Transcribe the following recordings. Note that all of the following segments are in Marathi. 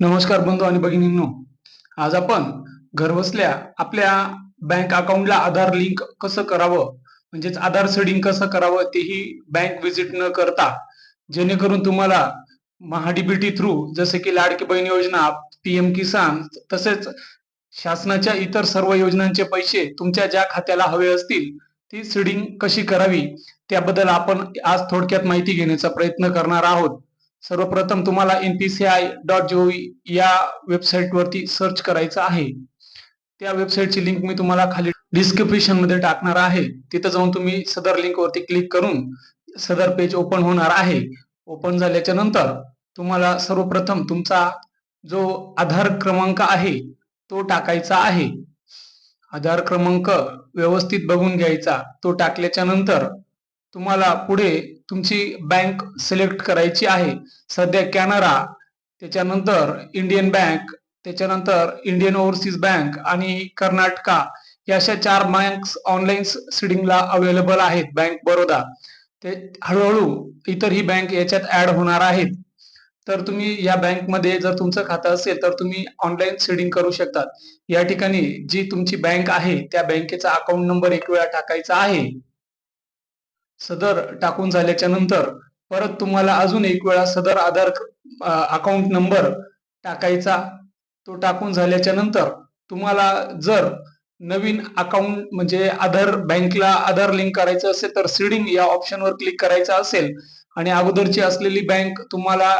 नमस्कार बंधू आणि भगिनींनो. आज आपण घरबसल्या आपल्या बँक अकाउंटला आधार लिंक कसं करावं? म्हणजेच आधार सेडिंग कसं करावं? तेही बँक व्हिजिट न करता. जेणेकरून तुम्हाला महाडीबीटी थ्रू जसे की लाडकी बहीण योजना पीएम किसान तसेच शासनाच्या इतर सर्व योजनांचे पैसे तुमच्या ज्या खात्याला हवे असतील ती सीडिंग कशी करावी? त्याबद्दल आपण आज थोडक्यात माहिती घेण्याचा प्रयत्न करणार आहोत. सर्वप्रथम तुम्हाला N P C I dot gov या वेबसाईटवरती सर्च करायचं आहे. त्या वेबसाईटची लिंक मी तुम्हाला खाली डिस्क्रिप्शनमध्ये टाकणार आहे. तिथं जाऊन तुम्ही सदर लिंक वरती क्लिक करून सदर पेज ओपन होणार आहे. ओपन झाल्याच्यानंतर तुम्हाला सर्वप्रथम तुमचा जो आधार क्रमांक आहे तो टाकायचा आहे. आधार क्रमांक व्यवस्थित बघून घ्यायचा तो टाकल्याच्या नंतर तुम्हाला पुढे तुमची बँक सिलेक्ट करायची आहे. सध्या कॅनरा त्याच्यानंतर इंडियन बँक त्याच्यानंतर इंडियन ओव्हरसीज बँक आणि कर्नाटका या अशा चार बँक ऑनलाईन सिडिंगला अवेलेबल आहेत बँक बरोदा. ते हळूहळू इतरही बँक याच्यात ऍड होणार आहेत. तर तुम्ही या बँकमध्ये जर तुमचं खातं असेल तर तुम्ही ऑनलाईन सेडिंग करू शकतात. या ठिकाणी जी तुमची बँक आहे त्या बँकेचा अकाउंट नंबर एक वेळा टाकायचा आहे. सदर टाकून झाल्याच्यानंतर परत तुम्हाला अजून एक वेळा सदर आधार अकाउंट नंबर टाकायचा. तो टाकून झाल्याच्यानंतर तुम्हाला जर नवीन अकाउंट म्हणजे आधार बँकला आधार लिंक करायचं असेल तर सीडिंग या ऑप्शनवर क्लिक करायचं असेल आणि अगोदरची असलेली बँक तुम्हाला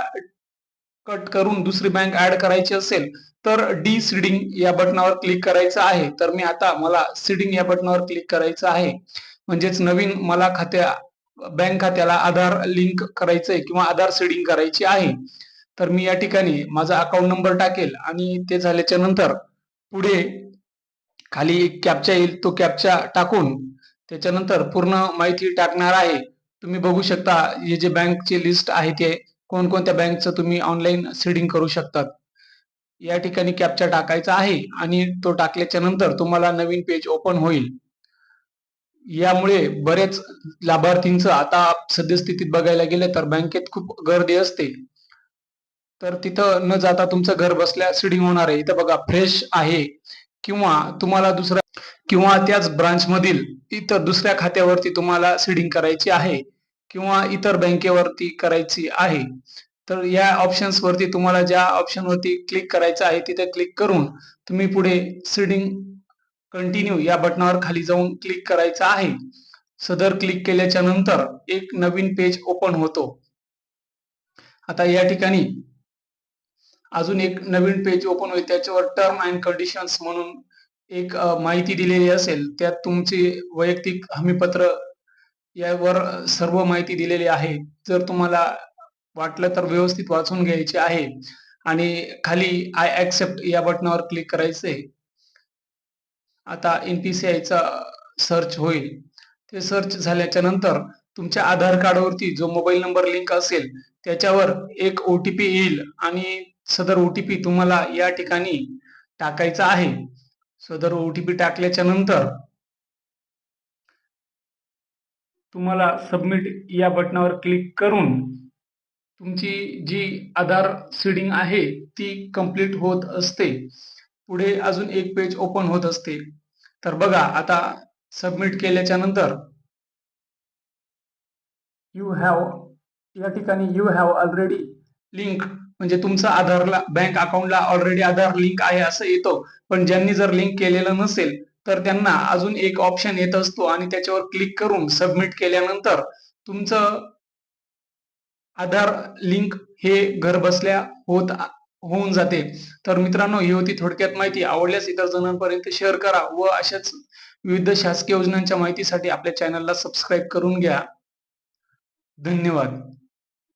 कट करून दुसरी बँक ऍड करायची असेल तर डी सीडिंग या बटनावर क्लिक करायचं आहे. तर मी आता मला सीडिंग या बटनावर क्लिक करायचं आहे. म्हणजेच नवीन मला खात्या बँक खात्याला आधार लिंक करायचंय किंवा आधार सेडिंग करायची आहे तर मी या ठिकाणी माझा अकाउंट नंबर टाकेल आणि ते झाल्याच्यानंतर पुढे खाली एक कॅपचा येईल तो कॅपचा टाकून त्याच्यानंतर पूर्ण माहिती टाकणार आहे. तुम्ही बघू शकता हे जे बँकचे लिस्ट आहे ते कोणकोणत्या बँकचं तुम्ही ऑनलाईन सेडिंग करू शकतात. या ठिकाणी कॅपचा टाकायचा आहे आणि तो टाकल्याच्या नंतर तुम्हाला नवीन पेज ओपन होईल. यामुळे बरेच लाभार्थींचं आता सद्यस्थितीत बघायला गेलं तर बँकेत खूप गर्दी असते. तर तिथं न जाता तुमचं घर बसल्या सिडिंग होणार आहे. इथं बघा फ्रेश आहे. किंवा तुम्हाला दुसऱ्या किंवा त्याच ब्रांच मधील इतर दुसऱ्या खात्यावरती तुम्हाला सिडिंग करायची आहे किंवा इतर बँकेवरती करायची आहे. तर या ऑप्शन्स वरती तुम्हाला ज्या ऑप्शन वरती क्लिक करायचं आहे तिथे क्लिक करून तुम्ही पुढे सिडिंग कंटिन्यू या बटनावर खाली जाऊन क्लिक करायचं आहे. सदर क्लिक केल्याच्यानंतर एक नवीन पेज ओपन होतो. आता या ठिकाणी अजून एक नवीन पेज ओपन होईल. त्याच्यावर टर्म अँड कंडिशन्स म्हणून एक माहिती दिलेली असेल. त्यात तुमचे वैयक्तिक हमीपत्र यावर सर्व माहिती दिलेली आहे. जर तुम्हाला वाटलं तर व्यवस्थित वाचून घ्यायचे आहे. आणि खाली आय ऍक्सेप्ट या बटनावर क्लिक करायचे आता एनपीसीआयचा सर्च होईल. ते सर्च झाल्याच्यानंतर तुमच्या आधार कार्डवरती जो मोबाईल नंबर लिंक असेल त्याच्यावर एक ओटीपी येईल आणि सदर ओटीपी तुम्हाला या ठिकाणी टाकायचा आहे. सदर ओटीपी टाकल्याच्या नंतर तुम्हाला सबमिट या बटनावर क्लिक करून तुमची जी आधार सीडिंग आहे ती कंप्लीट होत असते. पुढे अजून एक पेज ओपन होत असते. तर बघा आता सबमिट केल्याच्यानंतर यू हॅव या ठिकाणी यू हॅव ऑलरेडी लिंक म्हणजे तुमचं आधारला बँक अकाउंटला ऑलरेडी आधार लिंक आहे असं येतो. पण ज्यांनी जर लिंक केलेलं नसेल तर त्यांना अजून एक ऑप्शन येत असतो आणि त्याच्यावर क्लिक करून सबमिट केल्यानंतर तुमचं आधार लिंक हे घर बसल्या होत होऊन जाते. तर मित्रांनो ही होती थोडक्यात माहिती. आवडल्यास इतर जणांपर्यंत शेअर करा व अशाच विविध शासकीय योजनांच्या माहितीसाठी आपल्या चॅनलला सबस्क्राईब करून घ्या. धन्यवाद.